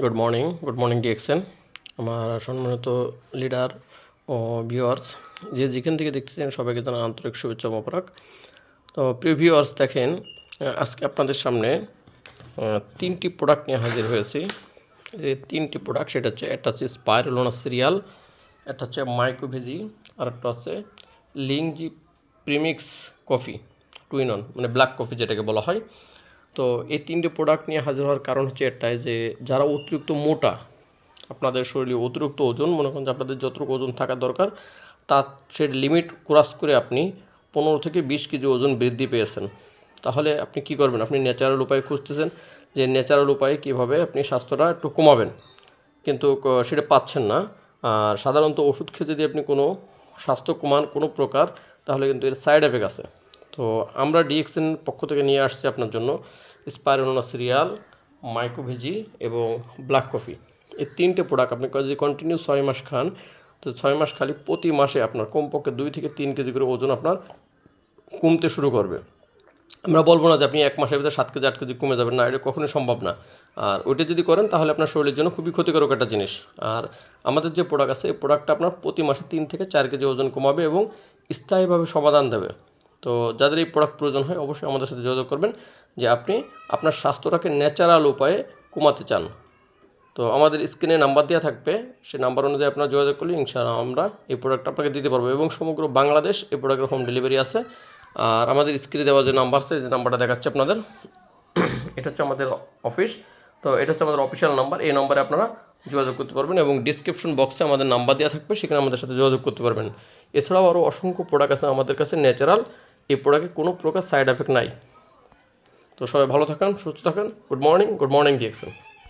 Good morning good morning DXN আমার সম্মানিত leader ও viewers যে যেখান থেকে দেখতেছেন সবাইকে জানা আন্তরিক শুভেচ্ছা ও মোবারক। তো প্রিয় ভিউয়ার্স দেখেন আজকে আপনাদের সামনে তিনটি প্রোডাক্ট নিয়ে হাজির হয়েছি। এই তিনটি প্রোডাক্ট সেটা হচ্ছে, একটা হচ্ছে স্পাইরোলোনা সিরিয়াল একটা হচ্ছে মাইক্রোভেজি আর একটা হচ্ছে lingzhi premix coffee two in one মানে ব্ল্যাক কফি যেটাকে বলা হয়। তো এই তিনটে প্রোডাক্ট নিয়ে হাজির হওয়ার কারণ হচ্ছে এটাই যে যারা অতিরিক্ত মোটা, আপনাদের শরীরে অতিরিক্ত ওজন, মনে করেন যে আপনাদের যতটুকু ওজন থাকা দরকার, তার সে লিমিট ক্রস করে আপনি পনেরো থেকে বিশ কেজি ওজন বৃদ্ধি পেয়েছেন। তাহলে আপনি কি করবেন? আপনি ন্যাচারাল উপায় খুঁজতেছেন যে ন্যাচারাল উপায়ে কীভাবে আপনি স্বাস্থ্যটা একটু কমাবেন। কিন্তু সেটা পাচ্ছেন না। আর সাধারণত ওষুধ খেয়ে যদি আপনি কোনো স্বাস্থ্য কমান কোনো প্রকার, তাহলে কিন্তু এর সাইড এফেক্ট আছে। তো আমরা ডিএক্সএন পক্ষ থেকে নিয়ে আসছি আপনার জন্য স্পাইরোনা সিরিয়াল মাইক্রোভেজি এবং ব্ল্যাক কফি এই তিনটে প্রোডাক্ট আপনি যদি কন্টিনিউ ছয় মাস খান, তো ছয় মাস খালি প্রতি মাসে আপনার কমপক্ষে দুই থেকে তিন কেজি করে ওজন আপনার কমতে শুরু করবে। আমরা বলব না যে আপনি এক মাসের ভিতরে সাত কেজি, আট কেজি কমে যাবেন না, এটা কখনোই সম্ভব না। আর ওইটা যদি করেন, তাহলে আপনার শরীরের জন্য খুবই ক্ষতিকারক একটা জিনিস। আর আমাদের যে প্রোডাক্ট আছে, এই প্রোডাক্টটা আপনার প্রতি মাসে তিন থেকে চার কেজি ওজন কমাবে এবং স্থায়ীভাবে সমাধান দেবে। তো যাদের এই প্রোডাক্ট প্রয়োজন হয় অবশ্যই আমাদের সাথে যোগাযোগ করবেন যে আপনি আপনার স্বাস্থ্যটাকে ন্যাচারাল উপায়ে কমাতে চান। তো আমাদের স্ক্রিনে নাম্বার দেওয়া থাকবে, সেই নাম্বার অনুযায়ী আপনারা যোগাযোগ করলে ইনশাআল্লাহ আমরা এই প্রোডাক্ট আপনাকে দিতে পারব এবং সমগ্র বাংলাদেশ এই প্রোডাক্টের হোম ডেলিভারি আছে। আর আমাদের স্ক্রিনে দেওয়া যে নাম্বার আছে, যে নাম্বারটা দেখাচ্ছে আপনাদের, এটা হচ্ছে আমাদের অফিস তো এটা হচ্ছে আমাদের অফিসিয়াল নাম্বার এই নম্বরে আপনারা যোগাযোগ করতে পারবেন এবং ডিসক্রিপশন বক্সে আমাদের নাম্বার দেওয়া থাকবে, সেখানে আমাদের সাথে যোগাযোগ করতে পারবেন। এছাড়াও আরও অসংখ্য প্রোডাক্ট আছে আমাদের কাছে ন্যাচারাল এই প্রোডাক্টে কোনো প্রকার সাইড এফেক্ট নাই। তো সবাই ভালো থাকেন, সুস্থ থাকেন। Good morning good morning DXN